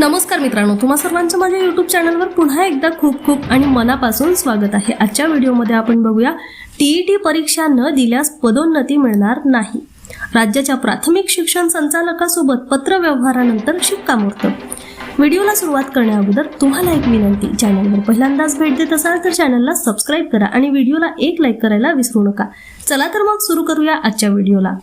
नमस्कार मित्रांनो तुम्हा सर्वांचं माझ्या युट्यूब चॅनलवर पुन्हा एकदा खूप खूप आणि मनापासून स्वागत आहे. आजच्या व्हिडिओमध्ये आपण बघूया टीईटी परीक्षा न दिल्यास पदोन्नती मिळणार नाही. राज्याच्या प्राथमिक शिक्षण संचालकासोबत पत्र व्यवहारानंतर शिक्कामोर्तब. व्हिडिओला सुरुवात करण्याअगोदर तुम्हाला एक विनंती चॅनलवर पहिल्यांदाच भेट देत असाल तर चॅनलला सबस्क्राईब करा आणि व्हिडिओला एक लाईक करायला विसरू नका. चला तर मग सुरू करूया आजच्या व्हिडिओला.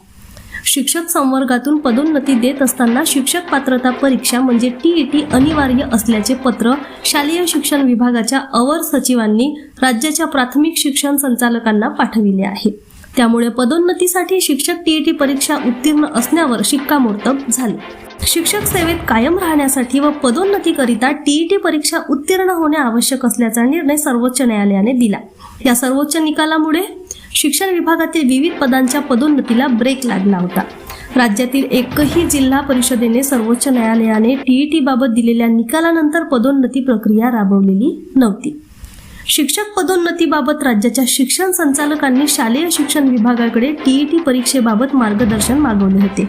शिक्षक संवर्गातून पदोन्नती देत असताना शिक्षक पात्रता परीक्षा म्हणजे टीईटी अनिवार्य असल्याचे पत्र शालेय शिक्षण विभागाच्या अवर सचिवांनी राज्याच्या प्राथमिक शिक्षण संचालकांना पाठविले आहे. त्यामुळे पदोन्नतीसाठी शिक्षक टीईटी परीक्षा उत्तीर्ण असण्यावर शिक्कामोर्तब झाले. शिक्षक सेवेत कायम राहण्यासाठी व पदोन्नतीकरिता टीईटी परीक्षा उत्तीर्ण होणे आवश्यक असल्याचा निर्णय सर्वोच्च न्यायालयाने दिला. या सर्वोच्च निकालामुळे शिक्षण विभागातील विविध पदांच्या पदोन्नतीला ब्रेक लागला होता. राज्यातील एकही जिल्हा परिषदेने सर्वोच्च न्यायालयाने टीईटी बाबत दिलेल्या निकालानंतर पदोन्नती प्रक्रिया राबवलेली नव्हती. शिक्षक पदोन्नतीबाबत राज्याच्या शिक्षण संचालकांनी शालेय शिक्षण विभागाकडे टीईटी परीक्षेबाबत मार्गदर्शन मागवले होते.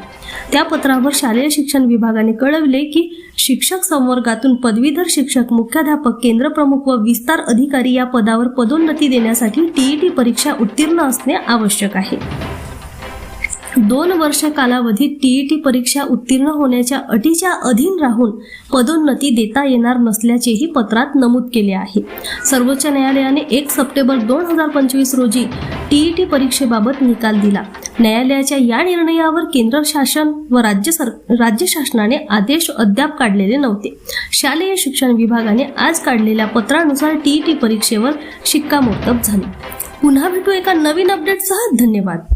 त्या पत्रावर शालेय शिक्षण विभागाने कळविले की शिक्षक संवर्गातून पदवीधर शिक्षक मुख्याध्यापक केंद्रप्रमुख व विस्तार अधिकारी या पदावर पदोन्नती देण्यासाठी टीईटी परीक्षा उत्तीर्ण असणे आवश्यक आहे. दोन वर्ष कालावधीत टीईटी परीक्षा उत्तीर्ण होण्याच्या अटीच्या अधीन राहून पदोन्नती देता येणार नसल्याचेही पत्रात नमूद केले आहे. सर्वोच्च न्यायालयाने एक सप्टेंबर दोन हजार पंचवीस रोजी टीईटी परीक्षेबाबत निकाल दिला. न्यायालयाच्या या निर्णयावर केंद्र शासन व राज्य सर राज्य शासनाने आदेश अद्याप काढलेले नव्हते. शालेय शिक्षण विभागाने आज काढलेल्या पत्रानुसार टीईटी परीक्षेवर शिक्कामोर्तब झाले. पुन्हा भेटू एका नवीन अपडेटसह. धन्यवाद.